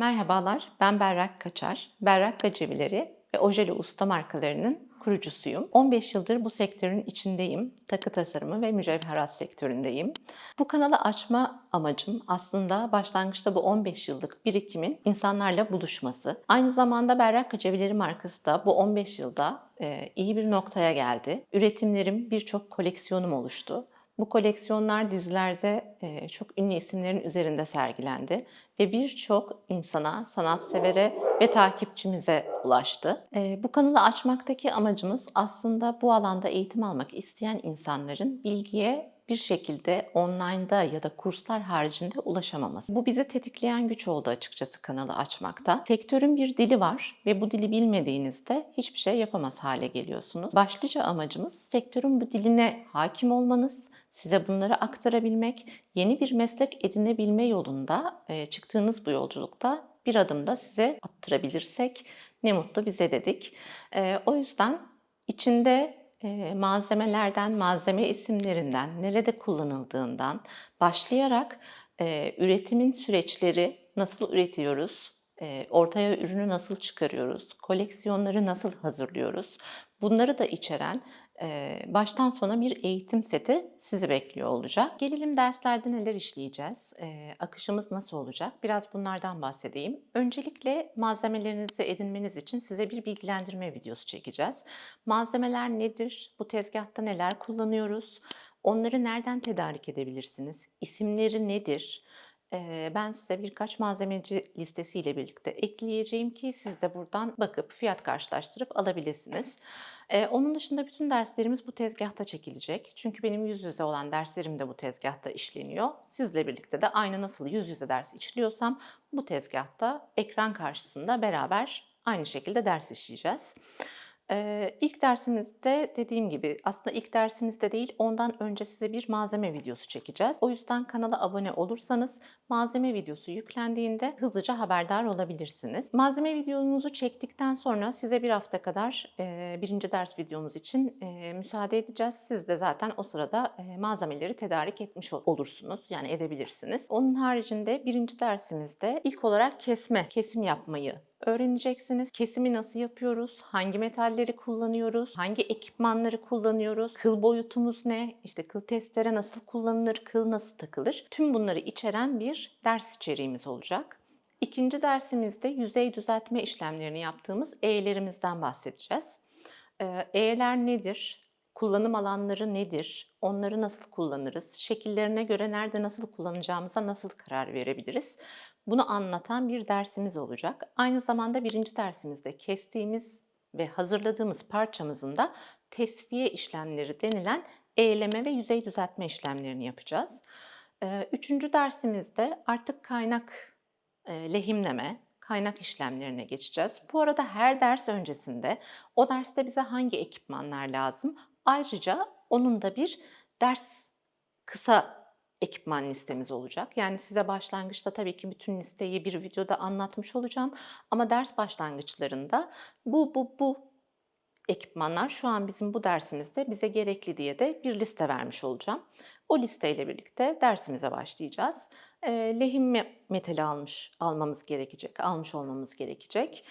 Merhabalar, ben Berrak Kaçar. Berrak Gacevileri ve Ojeli Usta markalarının kurucusuyum. 15 yıldır bu sektörün içindeyim. Takı tasarımı ve mücevherat sektöründeyim. Bu kanalı açma amacım aslında başlangıçta bu 15 yıllık birikimin insanlarla buluşması. Aynı zamanda Berrak Gacevileri markası da bu 15 yılda iyi bir noktaya geldi. Üretimlerim birçok koleksiyonum oluştu. Bu koleksiyonlar dizilerde çok ünlü isimlerin üzerinde sergilendi ve birçok insana, sanatsevere ve takipçimize ulaştı. Bu kanalı açmaktaki amacımız aslında bu alanda eğitim almak isteyen insanların bilgiye bir şekilde online'da ya da kurslar haricinde ulaşamaması. Bu bizi tetikleyen güç oldu açıkçası kanalı açmakta. Sektörün bir dili var ve bu dili bilmediğinizde hiçbir şey yapamaz hale geliyorsunuz. Başlıca amacımız sektörün bu diline hakim olmanız, size bunları aktarabilmek, yeni bir meslek edinebilme yolunda e, çıktığınız bu yolculukta bir adım da size attırabilirsek ne mutlu bize dedik. E, o yüzden içinde e, malzemelerden, malzeme isimlerinden, nerede kullanıldığından başlayarak üretimin süreçleri nasıl üretiyoruz, ortaya ürünü nasıl çıkarıyoruz, koleksiyonları nasıl hazırlıyoruz, bunları da içeren baştan sona bir eğitim seti sizi bekliyor olacak. Gelelim derslerde neler işleyeceğiz, akışımız nasıl olacak biraz bunlardan bahsedeyim. Öncelikle malzemelerinizi edinmeniz için size bir bilgilendirme videosu çekeceğiz. Malzemeler nedir, bu tezgahta neler kullanıyoruz, onları nereden tedarik edebilirsiniz, isimleri nedir, ben size birkaç malzemeci listesiyle birlikte ekleyeceğim ki siz de buradan bakıp fiyat karşılaştırıp alabilirsiniz. Eee, onun dışında bütün derslerimiz bu tezgahta çekilecek. Çünkü benim yüz yüze olan derslerim de bu tezgahta işleniyor. Sizle birlikte de aynı nasıl yüz yüze ders işliyorsam bu tezgahta ekran karşısında beraber aynı şekilde ders işleyeceğiz. Ee, ilk dersimizde dediğim gibi aslında ilk dersimizde değil ondan önce size bir malzeme videosu çekeceğiz. O yüzden kanala abone olursanız malzeme videosu yüklendiğinde hızlıca haberdar olabilirsiniz. Malzeme videomuzu çektikten sonra size bir hafta kadar e, birinci ders videomuz için e, müsaade edeceğiz. Siz de zaten o sırada e, malzemeleri tedarik etmiş ol- olursunuz yani edebilirsiniz. Onun haricinde birinci dersimizde ilk olarak kesme, kesim yapmayı öğreneceksiniz. Kesimi nasıl yapıyoruz? Hangi metalleri kullanıyoruz? Hangi ekipmanları kullanıyoruz? Kıl boyutumuz ne? İşte kıl testere nasıl kullanılır? Kıl nasıl takılır? Tüm bunları içeren bir ders içeriğimiz olacak. İkinci dersimizde yüzey düzeltme işlemlerini yaptığımız E'lerimizden bahsedeceğiz. Ee, E'ler nedir? Kullanım alanları nedir? Onları nasıl kullanırız? Şekillerine göre nerede nasıl kullanacağımıza nasıl karar verebiliriz? Bunu anlatan bir dersimiz olacak. Aynı zamanda birinci dersimizde kestiğimiz ve hazırladığımız parçamızın da tesviye işlemleri denilen eğleme ve yüzey düzeltme işlemlerini yapacağız. Ee, Üçüncü dersimizde artık kaynak e, lehimleme, kaynak işlemlerine geçeceğiz. Bu arada her ders öncesinde o derste bize hangi ekipmanlar lazım? Ayrıca onun da bir ders kısa ekipman listemiz olacak. Yani size başlangıçta tabii ki bütün listeyi bir videoda anlatmış olacağım ama ders başlangıçlarında bu bu bu ekipmanlar şu an bizim bu dersimizde bize gerekli diye de bir liste vermiş olacağım. O listeyle birlikte dersimize başlayacağız. E, lehim me- metali almış almamız gerekecek, almış olmamız gerekecek.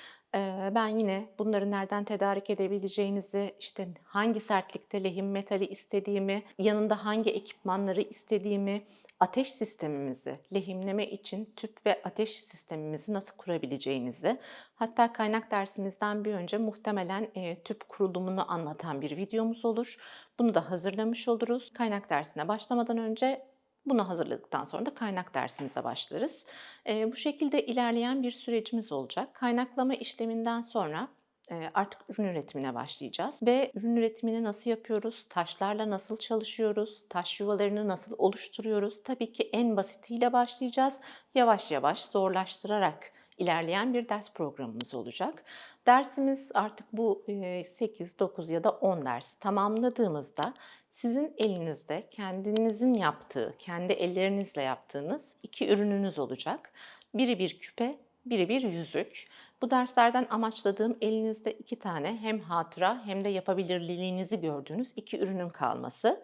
Ben yine bunları nereden tedarik edebileceğinizi, işte hangi sertlikte lehim metali istediğimi, yanında hangi ekipmanları istediğimi, ateş sistemimizi lehimleme için tüp ve ateş sistemimizi nasıl kurabileceğinizi, hatta kaynak dersimizden bir önce muhtemelen tüp kurulumunu anlatan bir videomuz olur. Bunu da hazırlamış oluruz. Kaynak dersine başlamadan önce bunu hazırladıktan sonra da kaynak dersimize başlarız. E, bu şekilde ilerleyen bir sürecimiz olacak. Kaynaklama işleminden sonra e, artık ürün üretimine başlayacağız. Ve ürün üretimini nasıl yapıyoruz? Taşlarla nasıl çalışıyoruz? Taş yuvalarını nasıl oluşturuyoruz? Tabii ki en basitiyle başlayacağız. Yavaş yavaş zorlaştırarak ilerleyen bir ders programımız olacak. Dersimiz artık bu e, 8, 9 ya da 10 ders tamamladığımızda sizin elinizde kendinizin yaptığı, kendi ellerinizle yaptığınız iki ürününüz olacak. Biri bir küpe, biri bir yüzük. Bu derslerden amaçladığım elinizde iki tane hem hatıra hem de yapabilirliğinizi gördüğünüz iki ürünün kalması.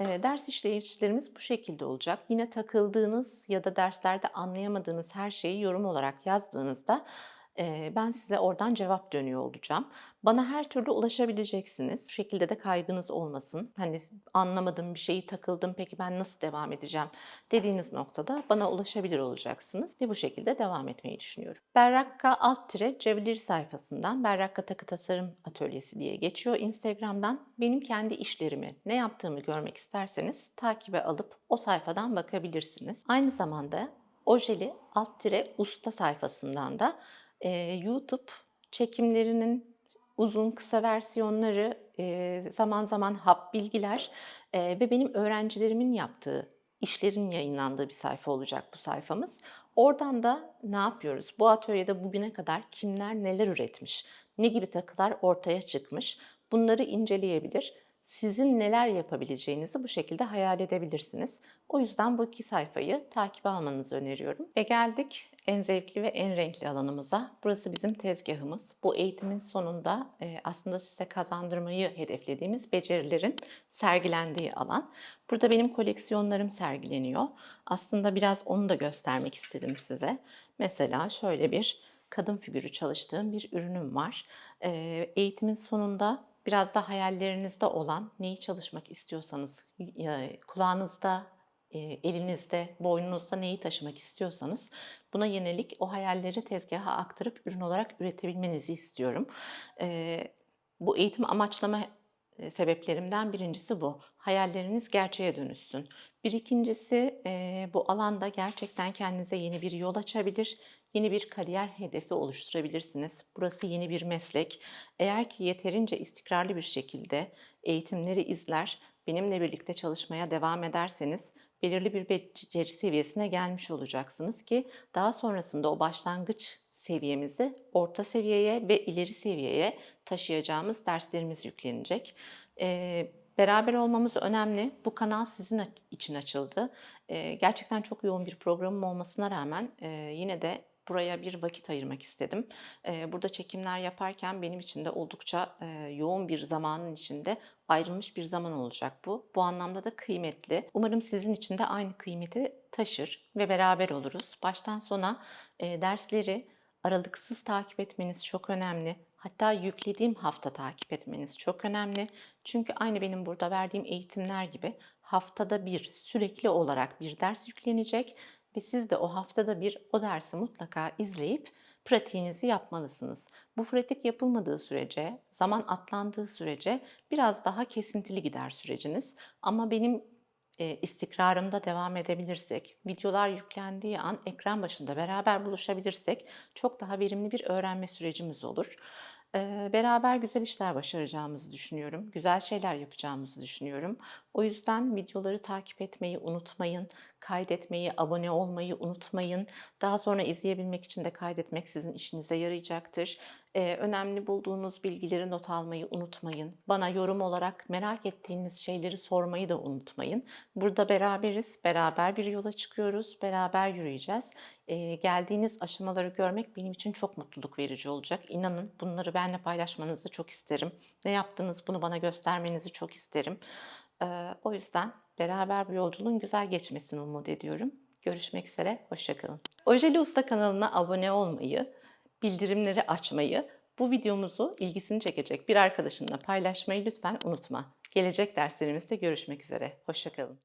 Eee, ders işleyişlerimiz bu şekilde olacak. Yine takıldığınız ya da derslerde anlayamadığınız her şeyi yorum olarak yazdığınızda ben size oradan cevap dönüyor olacağım. Bana her türlü ulaşabileceksiniz. Bu şekilde de kaygınız olmasın. Hani anlamadım bir şeyi takıldım peki ben nasıl devam edeceğim dediğiniz noktada bana ulaşabilir olacaksınız ve bu şekilde devam etmeyi düşünüyorum. Berrakka alt tire Cevlir sayfasından Berrakka Takı Tasarım Atölyesi diye geçiyor. Instagram'dan benim kendi işlerimi, ne yaptığımı görmek isterseniz takibe alıp o sayfadan bakabilirsiniz. Aynı zamanda Ojeli alt tire usta sayfasından da e, YouTube çekimlerinin uzun kısa versiyonları, e, zaman zaman hap bilgiler e, ve benim öğrencilerimin yaptığı işlerin yayınlandığı bir sayfa olacak bu sayfamız. Oradan da ne yapıyoruz? Bu atölyede bugüne kadar kimler neler üretmiş, ne gibi takılar ortaya çıkmış bunları inceleyebilir. Sizin neler yapabileceğinizi bu şekilde hayal edebilirsiniz. O yüzden bu iki sayfayı takip almanızı öneriyorum. Ve geldik en zevkli ve en renkli alanımıza. Burası bizim tezgahımız. Bu eğitimin sonunda e, aslında size kazandırmayı hedeflediğimiz becerilerin sergilendiği alan. Burada benim koleksiyonlarım sergileniyor. Aslında biraz onu da göstermek istedim size. Mesela şöyle bir kadın figürü çalıştığım bir ürünüm var. E, eğitimin sonunda biraz da hayallerinizde olan neyi çalışmak istiyorsanız, e, kulağınızda, elinizde, boynunuzda neyi taşımak istiyorsanız buna yönelik o hayalleri tezgaha aktarıp ürün olarak üretebilmenizi istiyorum. Bu eğitim amaçlama sebeplerimden birincisi bu. Hayalleriniz gerçeğe dönüşsün. Bir ikincisi bu alanda gerçekten kendinize yeni bir yol açabilir, yeni bir kariyer hedefi oluşturabilirsiniz. Burası yeni bir meslek. Eğer ki yeterince istikrarlı bir şekilde eğitimleri izler, benimle birlikte çalışmaya devam ederseniz belirli bir beceri seviyesine gelmiş olacaksınız ki daha sonrasında o başlangıç seviyemizi orta seviyeye ve ileri seviyeye taşıyacağımız derslerimiz yüklenecek. Ee, beraber olmamız önemli. Bu kanal sizin için açıldı. Ee, gerçekten çok yoğun bir programım olmasına rağmen e, yine de buraya bir vakit ayırmak istedim. Burada çekimler yaparken benim için de oldukça yoğun bir zamanın içinde ayrılmış bir zaman olacak bu. Bu anlamda da kıymetli. Umarım sizin için de aynı kıymeti taşır ve beraber oluruz. Baştan sona dersleri aralıksız takip etmeniz çok önemli. Hatta yüklediğim hafta takip etmeniz çok önemli. Çünkü aynı benim burada verdiğim eğitimler gibi haftada bir sürekli olarak bir ders yüklenecek ve siz de o haftada bir o dersi mutlaka izleyip pratiğinizi yapmalısınız. Bu pratik yapılmadığı sürece, zaman atlandığı sürece biraz daha kesintili gider süreciniz. Ama benim e, istikrarımda devam edebilirsek, videolar yüklendiği an ekran başında beraber buluşabilirsek çok daha verimli bir öğrenme sürecimiz olur. Beraber güzel işler başaracağımızı düşünüyorum. Güzel şeyler yapacağımızı düşünüyorum. O yüzden videoları takip etmeyi unutmayın. Kaydetmeyi, abone olmayı unutmayın. Daha sonra izleyebilmek için de kaydetmek sizin işinize yarayacaktır. Ee, önemli bulduğunuz bilgileri not almayı unutmayın. Bana yorum olarak merak ettiğiniz şeyleri sormayı da unutmayın. Burada beraberiz, beraber bir yola çıkıyoruz, beraber yürüyeceğiz. Ee, geldiğiniz aşamaları görmek benim için çok mutluluk verici olacak. İnanın bunları benimle paylaşmanızı çok isterim. Ne yaptınız bunu bana göstermenizi çok isterim. Ee, o yüzden beraber bu yolculuğun güzel geçmesini umut ediyorum. Görüşmek üzere, hoşçakalın. Ojeli Usta kanalına abone olmayı, bildirimleri açmayı, bu videomuzu ilgisini çekecek bir arkadaşınla paylaşmayı lütfen unutma. Gelecek derslerimizde görüşmek üzere. Hoşçakalın.